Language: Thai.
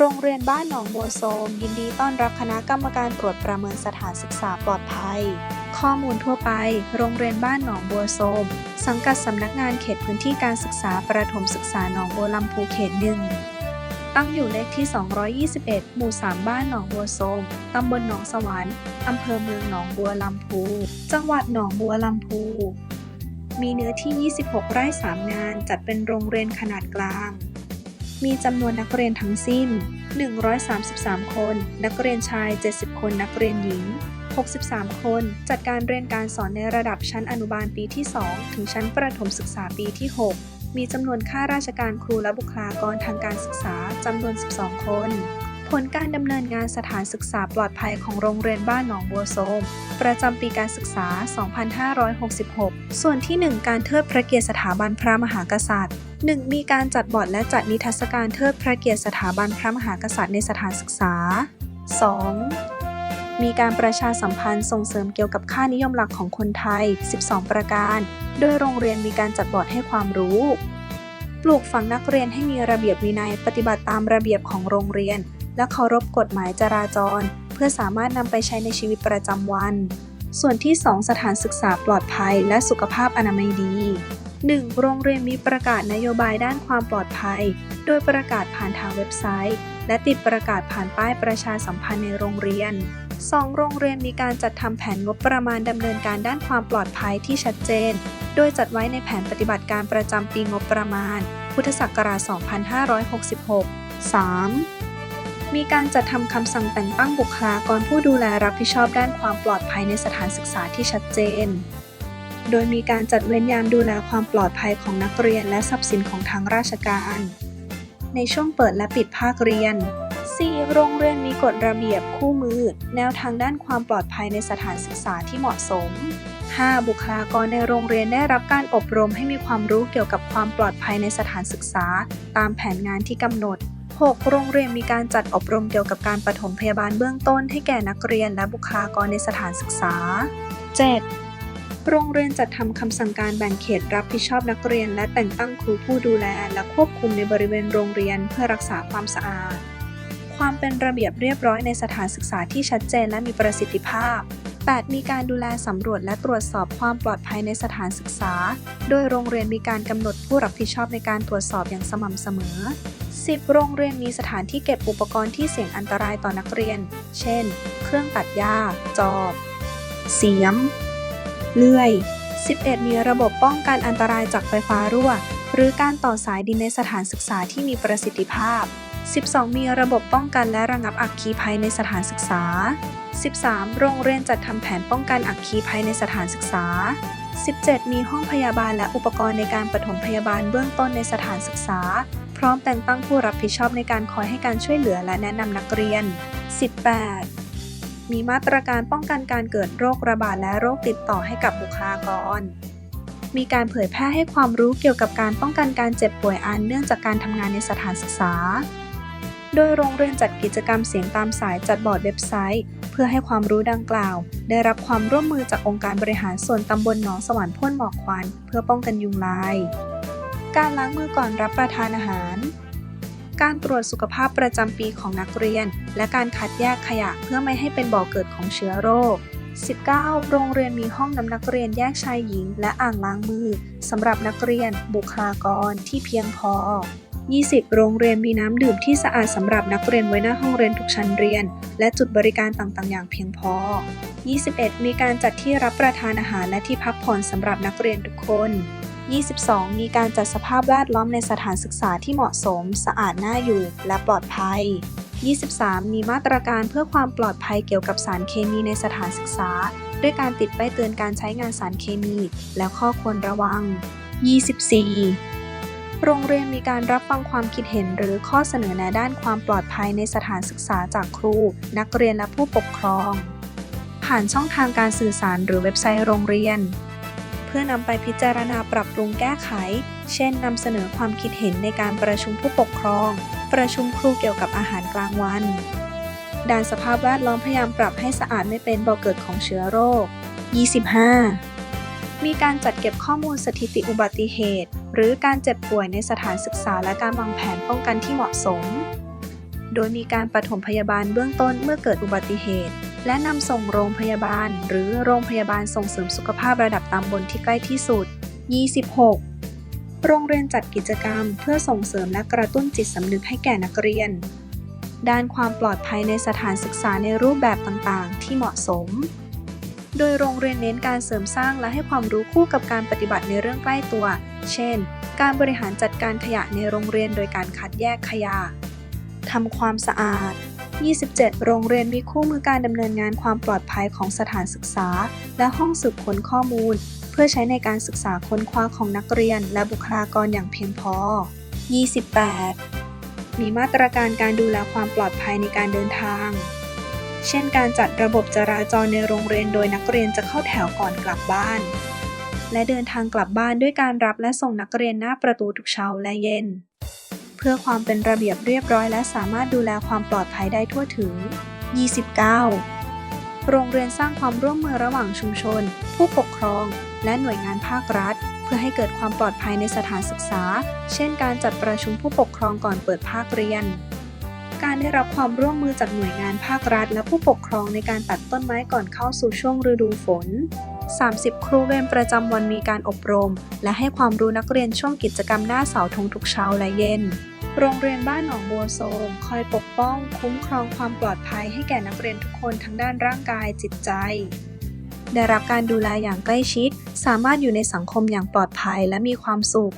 โรงเรียนบ้านหนองบัวโซมยินดีต้อนรับคณะกรรมการตรวจประเมินสถานศึกษาปลอดภัย ข้อมูลทั่วไป โรงเรียนบ้านหนองบัวโซมสังกัดสำนักงานเขตพื้นที่การศึกษาประถมศึกษาหนองบัวลำพูเขตหนึ่งตั้งอยู่เลขที่ 221 หมู่ 3 บ้านหนองบัวโซมตำบลหนองสวรรค์อำเภอเมืองหนองบัวลำพู จังหวัดหนองบัวลำพู มีเนื้อที่ 26 ไร่ 3 งาน จัดเป็นโรงเรียนขนาดกลาง มีจำนวนนักเรียนทั้งสิ้น 133 คน นักเรียนชาย 70 คน นักเรียนหญิง 63 คน จัดการเรียนการสอนในระดับชั้นอนุบาลปีที่ 2 ถึงชั้นประถมศึกษาปีที่ 6 มีจำนวนข้าราชการครูและบุคลากรทางการศึกษาจำนวน 12 คน ผลการดำเนินงานสถานศึกษาปลอดภัยของโรงเรียนบ้านหนองบัวโซมประจำปีการศึกษา 2566 ส่วนที่ 1 การเทิดพระเกียรติสถาบันพระมหากษัตริย์ 1. มีการจัดบอร์ดและจัดนิทรรศการเทิดพระเกียรติสถาบันพระมหากษัตริย์ในสถานศึกษา 2. มีการประชาสัมพันธ์ส่งเสริมเกี่ยวกับค่านิยมหลักของคนไทย 12 ประการ โดยโรงเรียนมีการจัดบอร์ดให้ความรู้ ปลูกฝังนักเรียนให้มีระเบียบวินัยปฏิบัติตามระเบียบของโรงเรียน และเคารพกฎหมายจราจร เพื่อสามารถนำไปใช้ในชีวิตประจำวัน ส่วนที่ 2 สถานศึกษาปลอดภัย และสุขภาพอนามัยดี 1. โรงเรียนมีประกาศนโยบายด้านความปลอดภัย โดยประกาศผ่านทางเว็บไซต์ และติดประกาศผ่านป้ายประชาสัมพันธ์ในโรงเรียน 2. โรงเรียนมีการจัดทำแผนงบประมาณดำเนินการด้านความปลอดภัยที่ชัดเจน โดยจัดไว้ในแผนปฏิบัติการประจำปีงบประมาณ พุทธศักราช 2566 3. มีการจัดทำคำสั่งแต่งตั้งบุคลากรผู้ดูแลรับผิดชอบด้านความปลอดภัยในสถานศึกษาที่ชัดเจน โดยมีการจัดเว้นยามดูแลความปลอดภัยของนักเรียนและทรัพย์สินของทางราชการ ในช่วงเปิดและปิดภาคเรียน 4. โรงเรียนมีกฎระเบียบคู่มือ แนวทางด้านความปลอดภัยในสถานศึกษาที่เหมาะสม 5. บุคลากรในโรงเรียนได้รับการอบรมให้มีความรู้เกี่ยวกับความปลอดภัยในสถานศึกษา ตามแผนงานที่กำหนด 6. โรงเรียนมีการจัดอบรมเกี่ยวกับการปฐมพยาบาลเบื้องต้นให้แก่นักเรียนและบุคลากรในสถานศึกษา 7. โรงเรียนจัดทำคำสั่งการแบ่งเขตรับผิดชอบนักเรียน และแต่งตั้งครูผู้ดูแล และควบคุมในบริเวณโรงเรียนเพื่อรักษาความสะอาด ความเป็นระเบียบเรียบร้อยในสถานศึกษาที่ชัดเจนและมีประสิทธิภาพ 8. มีการดูแลสำรวจและตรวจสอบความปลอดภัยในสถานศึกษา โดยโรงเรียนมีการกำหนดผู้รับผิดชอบในการตรวจสอบอย่างสม่ำเสมอ 10. โรงเรียนมีสถานที่เก็บอุปกรณ์ที่เสี่ยงอันตรายต่อนักเรียน เช่น เครื่องตัดหญ้า จอบ เสียม เลื่อย 11. มีระบบป้องกันอันตรายจากไฟฟ้ารั่ว หรือการต่อสายดินในสถานศึกษาที่มีประสิทธิภาพ 12. มีระบบป้องกันและระงับอัคคีภัยในสถานศึกษา 13. โรงเรียนจัดทำแผนป้องกันอัคคีภัยในสถานศึกษา 17. มีห้องพยาบาลและอุปกรณ์ในการปฐมพยาบาลเบื้องต้นในสถานศึกษา พร้อมแต่งตั้งผู้รับผิดชอบในการคอยให้การช่วยเหลือและแนะนำนักเรียน 18. มีมาตรการป้องกันการเกิดโรคระบาดและโรคติดต่อให้กับบุคลากร มีการเผยแพร่ให้ความรู้เกี่ยวกับการป้องกันการเจ็บป่วยอันเนื่องจากการทำงานในสถานศึกษา โดยโรงเรียนจัดกิจกรรมเสียงตามสายจัดบอร์ดเว็บไซต์ เพื่อให้ความรู้ดังกล่าว ได้รับความร่วมมือจากองค์การบริหารส่วนตำบลหนองสวรรค์พ่นหมอกควัน เพื่อป้องกันยุงลาย การล้างมือก่อนรับประทานอาหาร การตรวจสุขภาพประจำปีของนักเรียน และการคัดแยกขยะเพื่อไม่ให้เป็นบ่อเกิดของเชื้อโรค 19. โรงเรียนมีห้องน้ำนักเรียนแยกชายหญิง และอ่างล้างมือสำหรับนักเรียน บุคลากรที่เพียงพอ 20. โรงเรียนมีน้ำดื่มที่สะอาดสำหรับนักเรียนไว้หน้าห้องเรียนทุกชั้นเรียน และจุดบริการต่างๆ อย่างเพียงพอ 21. มีการจัดที่รับประทานอาหารและที่พักผ่อนสำหรับนักเรียนทุกคน 22. มีการจัดสภาพแวดล้อมในสถานศึกษาที่เหมาะสม สะอาดน่าอยู่ และปลอดภัย 23. มีมาตรการเพื่อความปลอดภัยเกี่ยวกับสารเคมีในสถานศึกษา ด้วยการติดป้ายเตือนการใช้งานสารเคมี และข้อควรระวัง 24. โรงเรียนมีการรับฟังความคิดเห็นหรือข้อเสนอแนะด้านความปลอดภัยในสถานศึกษาจากครู นักเรียนและผู้ปกครอง ผ่านช่องทางการสื่อสารหรือเว็บไซต์โรงเรียน พื่อนำไปพิจารณาปรับปรุงแก้ไข เช่นนำเสนอความคิดเห็นในการประชุมผู้ปกครอง ประชุมครูเกี่ยวกับอาหารกลางวันด้านสภาพแวดล้อมพยายามปรับให้สะอาดไม่เป็นบ่อเกิดของเชื้อโรค 25 มีการจัดเก็บข้อมูลสถิติอุบัติเหตุ หรือการเจ็บป่วยในสถานศึกษาและการวางแผนป้องกันที่เหมาะสม โดยมีการปฐมพยาบาลเบื้องต้นเมื่อเกิดอุบัติเหตุ และนำส่งโรงพยาบาล หรือโรงพยาบาลส่งเสริมสุขภาพระดับตำบลที่ใกล้ที่สุด 26 โรงเรียนจัดกิจกรรม เพื่อส่งเสริมและกระตุ้นจิตสำนึกให้แก่นักเรียน ด้านความปลอดภัยในสถานศึกษาในรูปแบบต่างๆ ที่เหมาะสม โดยโรงเรียนเน้นการเสริมสร้างและให้ความรู้คู่กับการปฏิบัติในเรื่องใกล้ตัว เช่น การบริหารจัดการขยะในโรงเรียนโดยการคัดแยกขยะทำความสะอาด 27 โรงเรียนมีคู่มือการดำเนินงานความปลอดภัยของสถานศึกษา และห้องสืบค้นข้อมูล เพื่อใช้ในการศึกษาค้นคว้าของนักเรียน และบุคลากรอย่างเพียงพอ 28 มีมาตรการการดูแลความปลอดภัยในการเดินทาง เช่นการจัดระบบจราจรในโรงเรียนโดยนักเรียนจะเข้าแถวก่อนกลับบ้าน และเดินทางกลับบ้านด้วยการรับและส่งนักเรียนหน้าประตูทุกเช้าและเย็น พื่อความเป็นระเบียบเรียบร้อยและสามารถดูแลความปลอดภัยได้ทั่วถึง 29 โรงเรียนสร้างความร่วมมือระหว่างชุมชน ผู้ปกครอง และหน่วยงานภาครัฐ เพื่อให้เกิดความปลอดภัยในสถานศึกษา เช่น การจัดประชุมผู้ปกครองก่อนเปิดภาคเรียน การได้รับความร่วมมือจากหน่วยงานภาครัฐ และผู้ปกครองในการตัดต้นไม้ก่อนเข้าสู่ช่วงฤดูฝน30 ครูเวรประจำวันมีการอบรม และให้ความรู้นักเรียนช่วงกิจกรรมหน้าเสาธงทุกเช้าและเย็น โรงเรียนบ้านหนองบัวโสมคอยปกป้อง คุ้มครองความปลอดภัยให้แก่นักเรียนทุกคนทั้งด้านร่างกายจิตใจ ได้รับการดูแลอย่างใกล้ชิด สามารถอยู่ในสังคมอย่างปลอดภัยและมีความสุข